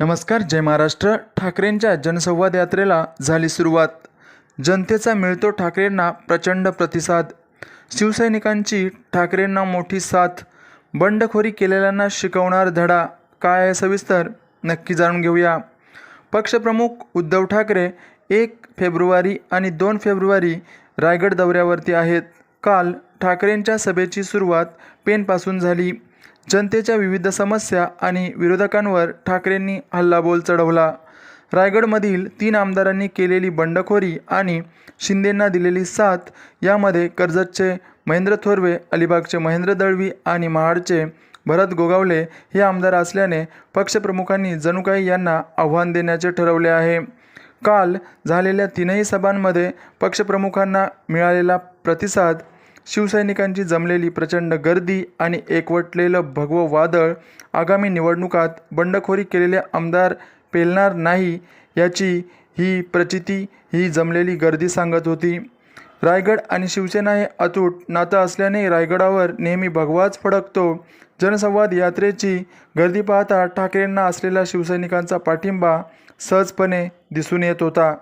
नमस्कार जय महाराष्ट्र. ठाकरेंच्या जनसंवाद यात्रेला झाली सुरुवात. जनतेचा मिळतो ठाकरेंना प्रचंड प्रतिसाद. शिवसैनिकांची ठाकरेंना मोठी साथ. बंडखोरी केलेल्यांना शिकवणार धडा. काय आहे सविस्तर नक्की जाणून घेऊया. पक्षप्रमुख उद्धव ठाकरे एक फेब्रुवारी आणि दोन फेब्रुवारी रायगड दौऱ्यावरती आहेत. काल ठाकरेंच्या सभेची सुरुवात पेनपासून झाली. जनतेच्या विविध समस्या आणि विरोधकांवर ठाकरेंनी हल्लाबोल चढवला. रायगडमधील तीन आमदारांनी केलेली बंडखोरी आणि शिंदेंना दिलेली साथ यामध्ये कर्जतचे महेंद्र थोरवे अलिबागचे महेंद्र दळवी आणि महाडचे भरत गोगावले हे आमदार असल्याने पक्षप्रमुखांनी जणू काही यांना आव्हान देण्याचे ठरवले आहे. काल झालेल्या तीनही सभांमध्ये पक्षप्रमुखांना मिळालेला प्रतिसाद शिवसैनिकांची जमलेली प्रचंड गर्दी आणि एकवटलेलं भगवं वादळ आगामी निवडणुकात बंडखोरी केलेले आमदार पेलणार नाही याची ही प्रचिती ही जमलेली गर्दी सांगत होती. रायगड आणि शिवसेना हे अतूट नातं असल्याने रायगडावर नेहमी भगवाच फडकतो. जनसंवाद यात्रेची गर्दी पाहता ठाकरेंना असलेला शिवसैनिकांचा पाठिंबा सहजपणे दिसून येत होता.